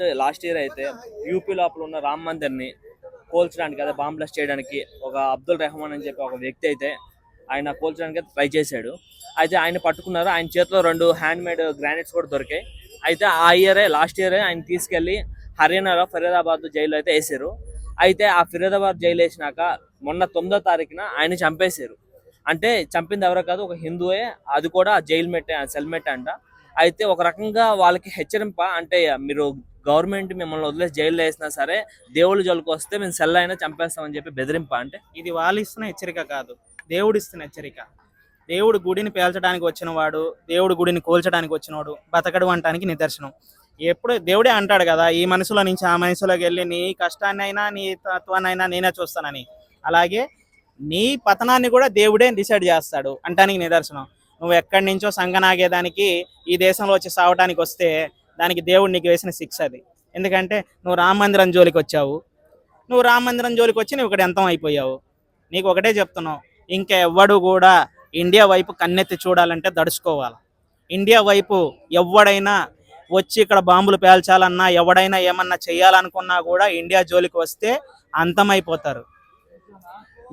Last last year అయితే UP లోపల ఉన్న రామ్ మందిర్ని కోల్చడానికి అదే బాంబ్ బ్లాస్ట్ చేయడానికి ఒక అబ్దుల్ రెహమాన్ అని చెప్పి ఒక వ్యక్తి అయితే ఆయన కోల్చడానికి ట్రై చేశాడు. అయితే ఆయన పట్టుకున్నారు. ఆయన చేతిలో రెండు హ్యాండ్ మేడ్ గ్రానైట్స్ కూడా దొరికాయి. అయితే ఆ ఇయరే లాస్ట్ ఇయరే ఆయన తీసుకెళ్ళి హర్యానాలో ఫరీదాబాద్ జైల్లో అయితే వేసారు. అయితే ఆ ఫరీదాబాద్ జైలు వేసినాక మొన్న తొమ్మిదో తారీఖున ఆయన చంపేశారు. అంటే చంపింది ఎవరో కాదు ఒక హిందువే. అది కూడా జైల్ మెట్టే సెల్మెట్ అంట. అయితే ఒక రకంగా వాళ్ళకి హెచ్చరింప అంటే మీరు గవర్నమెంట్ మిమ్మల్ని వదిలేసి జైల్లో వేసినా సరే దేవుళ్ళు జోలికి వస్తే మేము సెల్ అయినా చంపేస్తామని చెప్పి బెదిరింప అంటే? ఇది వాళ్ళు ఇస్తున్న హెచ్చరిక కాదు. దేవుడు ఇస్తున్న హెచ్చరిక. దేవుడు గుడిని పేల్చడానికి వచ్చినవాడు దేవుడు గుడిని కోల్చడానికి వచ్చినవాడు బతకడు అంటానికి నిదర్శనం. ఎప్పుడు దేవుడే అంటాడు కదా ఈ మనసులో నుంచి ఆ మనసులోకి వెళ్ళి నీ కష్టాన్ని అయినా నీ తత్వాన్ని అయినా నేనే చూస్తానని. అలాగే నీ పతనాన్ని కూడా దేవుడే డిసైడ్ చేస్తాడు అంటానికి నిదర్శనం. నువ్వు ఎక్కడి నుంచో సంగనాగేదానికి ఈ దేశంలో వచ్చి సావడానికి వస్తే దానికి దేవుడు నీకు వేసిన శిక్ష అది. ఎందుకంటే నువ్వు రామ మందిరం జోలికి వచ్చావు. నువ్వు రామ మందిరం జోలికి వచ్చి నువ్వు ఇక్కడ ఎంతం అయిపోయావు. నీకు ఒకటే చెప్తున్నావు. ఇంకా ఎవ్వడు కూడా ఇండియా వైపు కన్నెత్తి చూడాలంటే దడుచుకోవాలి ఇండియా వైపు ఎవడైనా వచ్చి ఇక్కడ బాంబులు పేల్చాలన్నా ఎవడైనా ఏమన్నా చేయాలనుకున్నా కూడా ఇండియా జోలికి వస్తే అంతమైపోతారు.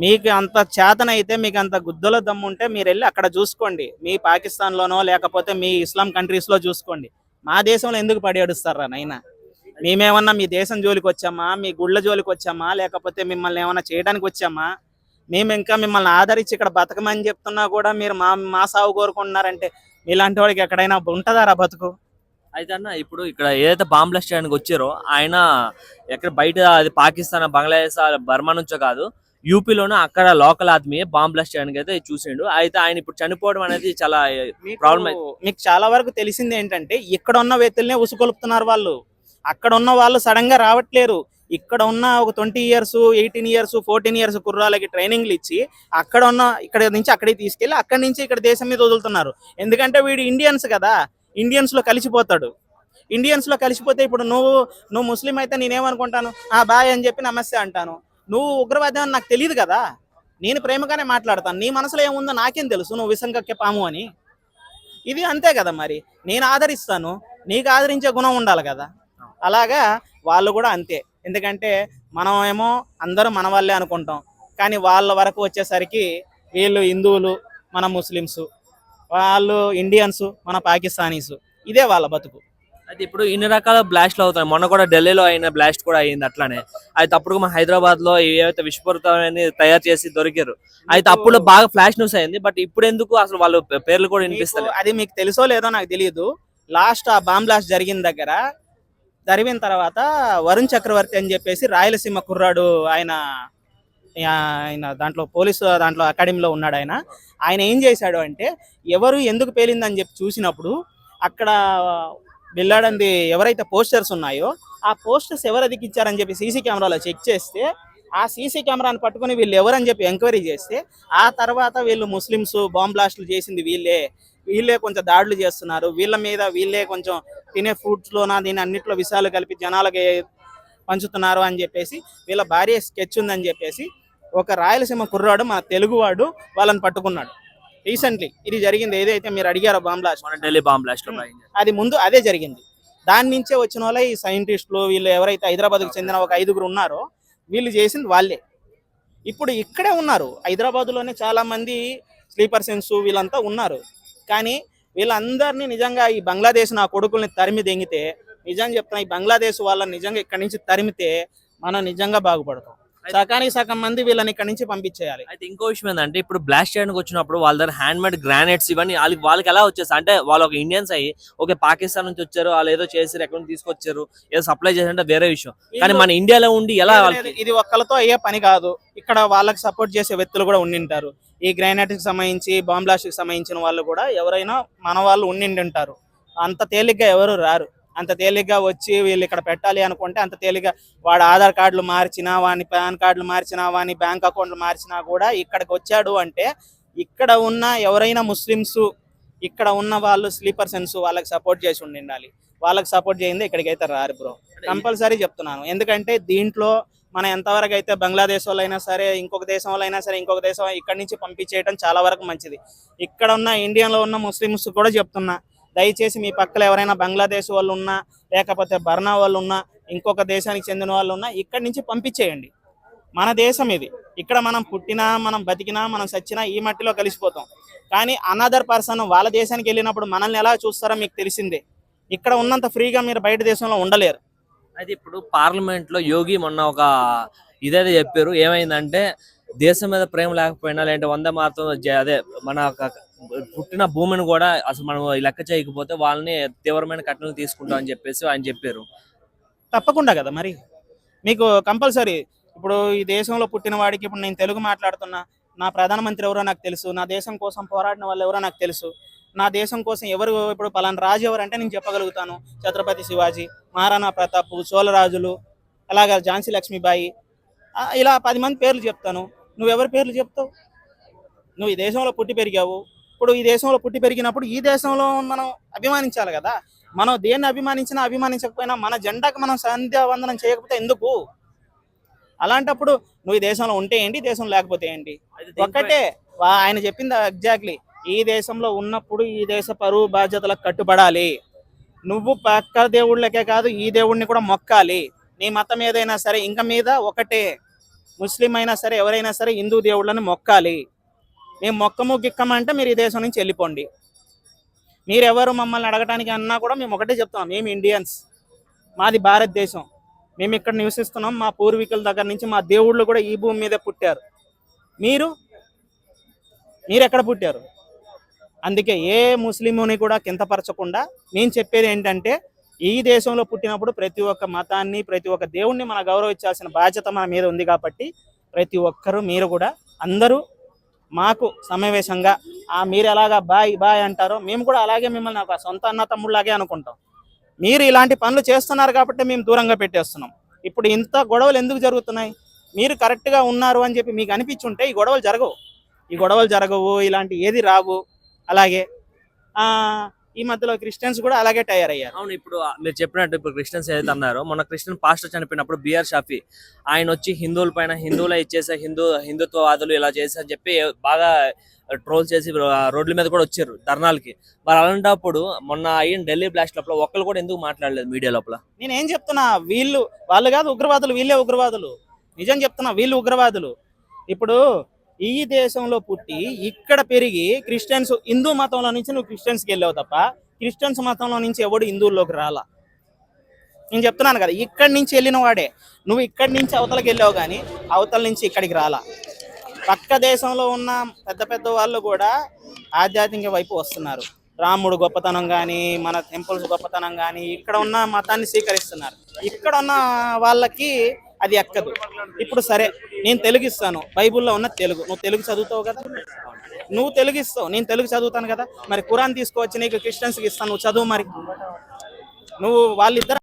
మీకు అంత చేతనైతే మీకు అంత గుద్దలో దమ్ముంటే మీరు వెళ్ళి అక్కడ చూసుకోండి. మీ పాకిస్తాన్లోనో లేకపోతే మీ ఇస్లాం కంట్రీస్లో చూసుకోండి. మా దేశంలో ఎందుకు పడి ఏడుస్తారా నైనా మేమేమన్నా మీ దేశం జోలికి వచ్చామా? మీ గుళ్ళ జోలికి వచ్చామా? లేకపోతే మిమ్మల్ని ఏమన్నా చేయడానికి వచ్చామా? మేము ఇంకా మిమ్మల్ని ఆదరించి ఇక్కడ బతకమని చెప్తున్నా కూడా మీరు మా మా సాగు కోరుకుంటున్నారంటే మీలాంటి వాడికి ఎక్కడైనా ఉంటుందారా బతుకు? అయితే అన్న ఇప్పుడు ఇక్కడ ఏదైతే బాంబ్ బ్లాస్ట్ చేయడానికి వచ్చారో ఆయన ఎక్కడ బయట అది పాకిస్తాన్ బంగ్లాదేశ్ బర్మా నుంచో కాదు యూపీలోనే అక్కడ లోకల్ ఆద్మీ బాంబ్ బ్లాస్ట్ చేయడానికి అయితే చూసిండు. అయితే ఆయన ఇప్పుడు చనిపోవడం అనేది చాలా Problem మీకు చాలా వరకు తెలిసింది ఏంటంటే ఇక్కడ ఉన్న వ్యక్తులనే ఉసుకొలుపుతున్నారు వాళ్ళు. అక్కడ ఉన్న వాళ్ళు సడన్గా రావట్లేరు. ఇక్కడ ఉన్న ఒక twenty years eighteen years fourteen years కుర్రాలకి ట్రైనింగ్లు ఇచ్చి అక్కడ ఉన్న ఇక్కడ నుంచి అక్కడికి తీసుకెళ్ళి అక్కడి నుంచి ఇక్కడ దేశం మీద వదులుతున్నారు. ఎందుకంటే వీడు ఇండియన్స్ కదా ఇండియన్స్లో కలిసిపోతాడు. ఇండియన్స్లో కలిసిపోతే ఇప్పుడు నువ్వు నువ్వు ముస్లిం అయితే నేనేమనుకుంటాను? ఆ బాయ్ అని చెప్పి నమస్తే అంటాను. నువ్వు ఉగ్రవాదం అని నాకు తెలియదు కదా. నేను ప్రేమగానే మాట్లాడతాను. నీ మనసులో ఏముందో నాకేం తెలుసు. నువ్వు విసంగక్కే పాము అని. ఇది అంతే కదా మరి. నేను ఆదరిస్తాను. నీకు ఆదరించే గుణం ఉండాలి కదా. అలాగా వాళ్ళు కూడా అంతే. ఎందుకంటే మనం ఏమో అందరూ మన వాళ్ళే అనుకుంటాం. కానీ వాళ్ళ వరకు వచ్చేసరికి వీళ్ళు హిందువులు మన ముస్లిమ్స్ వాళ్ళు ఇండియన్స్ మన పాకిస్తానీస్. ఇదే వాళ్ళ బతుకు. అయితే ఇప్పుడు ఇన్ని రకాల బ్లాస్ట్లు అవుతాయి మొన్న కూడా ఢిల్లీలో అయిన బ్లాస్ట్ కూడా అయింది అట్లానే. అయితే అప్పుడు మన హైదరాబాద్లో ఏవైతే విస్ఫోరితాన్ని తయారు చేసి దొరికారు అయితే అప్పుడు బాగా ఫ్లాష్ న్యూస్ అయింది. బట్ ఇప్పుడు ఎందుకు అసలు వాళ్ళు పేర్లు కూడా వినిపిస్తారు అది మీకు తెలుసో లేదో నాకు తెలియదు. లాస్ట్ ఆ బాంబ్ బ్లాస్ట్ జరిగిన దగ్గర జరిగిన తర్వాత వరుణ్ చక్రవర్తి అని చెప్పేసి రాయలసీమ కుర్రాడు ఆయన ఆయన దాంట్లో పోలీసు దాంట్లో అకాడమీలో ఉన్నాడు ఆయన. ఆయన ఏం చేశాడు అంటే ఎవరు ఎందుకు పేలిందని చెప్పి చూసినప్పుడు అక్కడ బిల్లాడంది ఎవరైతే పోస్టర్స్ ఉన్నాయో ఆ పోస్టర్స్ ఎవరు అదికిచ్చారని చెప్పి సీసీ కెమెరాలో చెక్ చేస్తే ఆ సీసీ కెమెరాను పట్టుకొని వీళ్ళు ఎవరని చెప్పి ఎంక్వైరీ చేస్తే ఆ తర్వాత వీళ్ళు ముస్లిమ్స్ బాంబ్ బ్లాస్ట్లు చేసింది వీళ్ళే. వీళ్ళే కొంచెం దాడులు చేస్తున్నారు. వీళ్ళ మీద వీళ్ళే కొంచెం తినే ఫుడ్స్లోన దీని అన్నిట్లో విషయాలు కలిపి జనాలకి పంచుతున్నారు అని చెప్పేసి వీళ్ళ భార్య స్కెచ్ ఉందని చెప్పేసి ఒక రాయలసీమ కుర్రాడు మన తెలుగువాడు వాళ్ళని పట్టుకున్నాడు. రీసెంట్లీ ఇది జరిగింది. ఏదైతే మీరు అడిగారో bomb blast Delhi bomb blast. అది ముందు అదే జరిగింది. దాని నుంచే వచ్చిన వాళ్ళే ఈ సైంటిస్టులు వీళ్ళు ఎవరైతే హైదరాబాద్కు చెందిన ఒక ఐదుగురు ఉన్నారో వీళ్ళు చేసింది వాళ్ళే. ఇప్పుడు ఇక్కడే ఉన్నారు. హైదరాబాద్లోనే చాలా మంది స్లీపర్ సెన్స్ వీళ్ళంతా ఉన్నారు. కానీ వీళ్ళందరినీ నిజంగా ఈ బంగ్లాదేశ్ నా కొడుకుల్ని తరిమి దెంగితే నిజంగా చెప్తున్నా ఈ బంగ్లాదేశ్ వాళ్ళని నిజంగా ఇక్కడి నుంచి తరిమితే మనం నిజంగా బాగుపడతాం. సకానికి సగం మంది వీళ్ళని ఇక్కడి నుంచి పంపించేయాలి. అయితే ఇంకో విషయం ఏంటంటే ఇప్పుడు బ్లాస్ట్ చేయడానికి వచ్చినప్పుడు వాళ్ళ దగ్గర హ్యాండ్ మేడ్ గ్రానైట్స్ ఇవన్నీ వాళ్ళకి వాళ్ళకి ఎలా వచ్చేసి అంటే వాళ్ళు ఒక ఇండియన్స్ అయ్యి ఓకే పాకిస్తాన్ నుంచి వచ్చారు వాళ్ళు ఏదో చేసారు ఎక్కడ నుంచి తీసుకొచ్చారు ఏదో సప్లై చేసారంటే వేరే విషయం. కానీ మన ఇండియాలో ఉండి ఎలా ఇది ఒక్కలతో అయ్యే పని కాదు. ఇక్కడ వాళ్ళకి సపోర్ట్ చేసే వ్యక్తులు కూడా ఉండింటారు. ఈ గ్రానైట్కి సంబంధించి బాంబ్ బ్లాస్ట్కి సంబంధించిన వాళ్ళు కూడా ఎవరైనా మన వాళ్ళు ఉండిండి ఉంటారు అంత తేలిగ్గా ఎవరు రారు. అంత తేలిగ్గా వచ్చి వీళ్ళు ఇక్కడ పెట్టాలి అనుకుంటే అంత తేలిగ్గా వాడు ఆధార్ కార్డులు మార్చినా వాని పాన్ కార్డులు మార్చినా వాని బ్యాంక్ అకౌంట్లు మార్చినా కూడా ఇక్కడికి వచ్చాడు అంటే ఇక్కడ ఉన్న ఎవరైనా ముస్లిమ్స్ ఇక్కడ ఉన్న వాళ్ళు స్లీపర్ సెన్స్ వాళ్ళకి సపోర్ట్ చేసి ఉండిండాలి. వాళ్ళకి సపోర్ట్ చేయండి ఇక్కడికి అయితే రారు బ్రో. కంపల్సరీ చెప్తున్నాను. ఎందుకంటే దీంట్లో మనం ఎంతవరకు అయితే బంగ్లాదేశ్ వాళ్ళైనా సరే ఇంకొక దేశం వాళ్ళైనా సరే ఇంకొక దేశం ఇక్కడి నుంచి పంపించేయడం చాలా వరకు మంచిది. ఇక్కడ ఉన్న ఇండియాలో ఉన్న ముస్లిమ్స్ కూడా చెప్తున్నా. దయచేసి మీ పక్కన ఎవరైనా బంగ్లాదేశ్ వాళ్ళు ఉన్నా లేకపోతే బర్నా వాళ్ళు ఉన్నా ఇంకొక దేశానికి చెందిన వాళ్ళు ఉన్నా ఇక్కడి నుంచి పంపించేయండి. మన దేశం ఇది. ఇక్కడ మనం పుట్టినా మనం బతికినా మనం సచ్చినా ఈ మట్టిలో కలిసిపోతాం. కానీ అనదర్ పర్సన్ వాళ్ళ దేశానికి వెళ్ళినప్పుడు మనల్ని ఎలా చూస్తారో మీకు తెలిసిందే. ఇక్కడ ఉన్నంత ఫ్రీగా మీరు బయట దేశంలో ఉండలేరు. అయితే ఇప్పుడు పార్లమెంట్లో యోగి మొన్న ఒక ఇదైతే చెప్పారు. ఏమైందంటే దేశం మీద ప్రేమ లేకపోయినా లేదంటే వంద మాత్రం అదే మన పుట్టిన భూమిని కూడా అసలు మనం లెక్క చేయకపోతే వాళ్ళని తీవ్రమైన కఠినలు తీసుకుంటాం అని చెప్పేసి ఆయన చెప్పారు. తప్పకుండా కదా మరి? మీకు కంపల్సరీ. ఇప్పుడు ఈ దేశంలో పుట్టిన వాడికి ఇప్పుడు నేను తెలుగు మాట్లాడుతున్నా నా ప్రధానమంత్రి ఎవరో నాకు తెలుసు నా దేశం కోసం పోరాడిన వాళ్ళు ఎవరో నాకు తెలుసు నా దేశం కోసం ఎవరు ఇప్పుడు పలానా రాజు ఎవరు అంటే నేను చెప్పగలుగుతాను ఛత్రపతి శివాజీ మహారాణా ప్రతాప్ చోళరాజులు అలాగా ఝాన్సీ లక్ష్మీబాయి ఇలా పది మంది పేర్లు చెప్తాను. నువ్వు ఎవరి పేర్లు చెప్తావు? నువ్వు ఈ దేశంలో పుట్టి పెరిగావు ఇప్పుడు ఈ దేశంలో పుట్టి పెరిగినప్పుడు ఈ దేశంలో మనం అభిమానించాలి కదా. మనం దేన్ని అభిమానించినా అభిమానించకపోయినా మన జెండాకి మనం సంధ్యావందనం చేయకపోతే ఎందుకు? అలాంటప్పుడు నువ్వు ఈ దేశంలో ఉంటే ఏంటి? దేశం లేకపోతే ఏంటి? ఒక్కటే ఆయన చెప్పింది ఎగ్జాక్ట్లీ ఈ దేశంలో ఉన్నప్పుడు ఈ దేశ పరువు బాధ్యతలకు కట్టుబడాలి. నువ్వు పక్క దేవుళ్ళకే కాదు ఈ దేవుడిని కూడా మొక్కాలి. నీ మతం ఏదైనా సరే ఇంక మీద ఒకటే. ముస్లిం అయినా సరే ఎవరైనా సరే హిందూ దేవుళ్ళని మొక్కాలి. మేము మొక్కము గిక్కమంటే మీరు ఈ దేశం నుంచి వెళ్ళిపోండి. మీరెవరు మమ్మల్ని అడగటానికి అన్నా కూడా మేము ఒకటే చెప్తాం మేము ఇండియన్స్ మాది భారతదేశం. మేము ఇక్కడ నివసిస్తున్నాం మా పూర్వీకుల దగ్గర నుంచి మా దేవుళ్ళు కూడా ఈ భూమి మీదే పుట్టారు. మీరు? మీరు ఎక్కడ పుట్టారు? అందుకే ఏ ముస్లింని కూడా కింతపరచకుండా నేను చెప్పేది ఏంటంటే ఈ దేశంలో పుట్టినప్పుడు ప్రతి ఒక్క మతాన్ని ప్రతి ఒక్క దేవుణ్ణి మన గౌరవించాల్సిన బాధ్యత మన మీద ఉంది కాబట్టి ప్రతి ఒక్కరూ మీరు కూడా అందరూ మాకు సమావేశంగా ఆ మీరు ఎలాగా బాయ్ బాయ్ అంటారో మేము కూడా అలాగే మిమ్మల్ని ఒక సొంత అన్న తమ్ముళ్ళలాగే అనుకుంటాం. మీరు ఇలాంటి పనులు చేస్తున్నారు కాబట్టి మేము దూరంగా పెట్టేస్తున్నాం. ఇప్పుడు ఇంత గొడవలు ఎందుకు జరుగుతున్నాయి? మీరు కరెక్ట్గా ఉన్నారు అని చెప్పి మీకు అనిపించుంటే ఈ గొడవలు జరగవు. ఈ గొడవలు జరగవు ఇలాంటి ఏది రావు. అలాగే ఈ మధ్యలో క్రిస్టియన్స్ కూడా అలాగే తయారయ్యారు. అవును ఇప్పుడు మీరు చెప్పినట్టు ఇప్పుడు క్రిస్టియన్స్ ఏదైతే అన్నారో మన క్రిస్టియన్ పాస్టర్ చనిపోయినప్పుడు బిఆర్ షాఫీ ఆయన వచ్చి హిందువుల పైన హిందువుల ఇచ్చేసే హిందూ హిందుత్వవాదులు ఇలా చేసి అని చెప్పి బాగా ట్రోల్ చేసి రోడ్ల మీద కూడా వచ్చారు ధర్నాలకి. మరి అలాంటప్పుడు మొన్న అయిన ఢిల్లీ బ్లాస్ట్ లోపల ఒక్కరు కూడా ఎందుకు మాట్లాడలేదు మీడియా లోపల? నేను ఏం చెప్తున్నా వీళ్ళు వాళ్ళు కాదు ఉగ్రవాదులు వీళ్ళే ఉగ్రవాదులు. నిజం చెప్తున్నా వీళ్ళు ఉగ్రవాదులు. ఇప్పుడు ఈ దేశంలో పుట్టి ఇక్కడ పెరిగి క్రిస్టియన్స్ హిందూ మతంలో నుంచి నువ్వు క్రిస్టియన్స్కి వెళ్ళావు తప్ప క్రిస్టియన్స్ మతంలో నుంచి ఎవడు హిందువుల్లోకి రాలా? నేను చెప్తున్నాను కదా ఇక్కడి నుంచి వెళ్ళిన వాడే. నువ్వు ఇక్కడి నుంచి అవతలకి వెళ్ళావు కానీ అవతల నుంచి ఇక్కడికి రాలా? పక్క దేశంలో ఉన్న పెద్ద పెద్ద వాళ్ళు కూడా ఆధ్యాత్మిక వైపు వస్తున్నారు. రాముడు గొప్పతనం కానీ మన టెంపుల్స్ గొప్పతనం కానీ ఇక్కడ ఉన్న మతాన్ని స్వీకరిస్తున్నారు. ఇక్కడ ఉన్న వాళ్ళకి అది ఎక్కదు. ఇప్పుడు సరే నేను తెలుగు ఇస్తాను బైబిల్లో ఉన్న తెలుగు. నువ్వు తెలుగు చదువుతావు కదా? నువ్వు తెలుగు ఇస్తావు నేను తెలుగు చదువుతాను కదా? మరి కురాన్ తీసుకువచ్చి నీకు క్రిస్టియన్స్కి ఇస్తాను. నువ్వు చదువు మరి. నువ్వు వాళ్ళిద్దరు